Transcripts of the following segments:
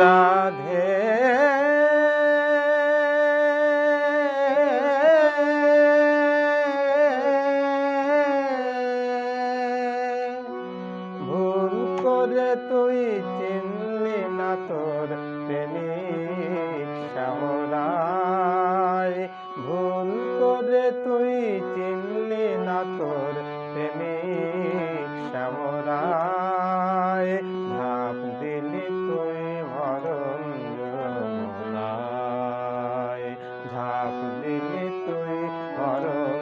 রাধে ভুল করে তুই চিনলি না তোর প্রেমিক সামরাই ভুল করে তুই চিনলি না তোর প্রেমিক সামরাই ধাপ দিলি দিলি তুই মরণ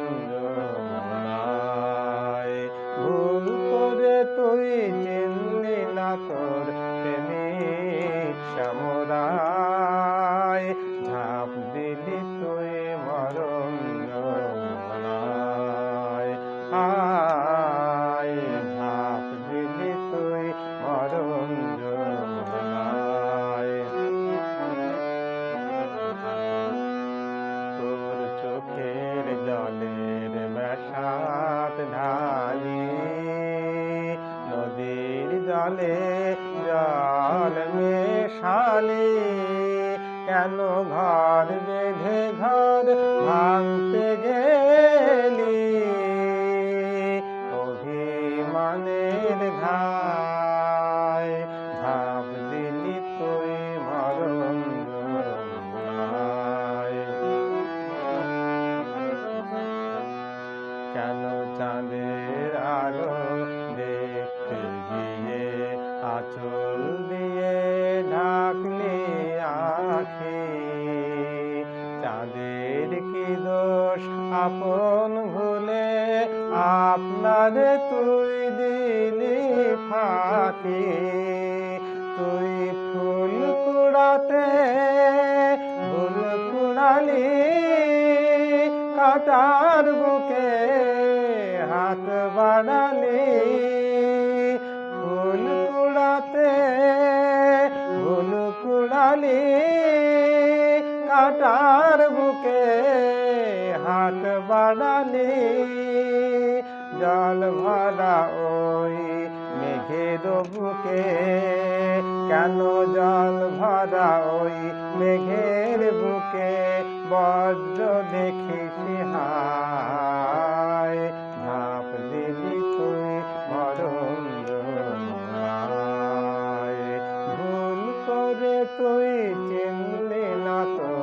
ভুল করে তুই চিনলি না তোর প্রেমিক সামরাই। ঝাঁপ দিলি তুই মরণ আয় ঝাঁপ দিলি তুই মরণ জলে জল মেশালে কেন ঘর বেঁধে ঘর ভাঙতে গেলি কি দোষ? আপন ভুলে আপনারে তুই দিলি ফাঁকি। তুই ফুল কুড়াতে, ফুল কুড়ালি কাটার বুকে, হাত বাড়ালি। ফুল কুড়াতে, ফুল কুড়ালি কাটার হাত বাড়ালি, জল ভরা ওই মেঘের বুকে কেন জল ভরা ওই মেঘের বুকে বজ্র দেখিস হায়, ঝাঁপ দিলি তুই যমুনায়। ভুল করে তুই চিনলি না তোর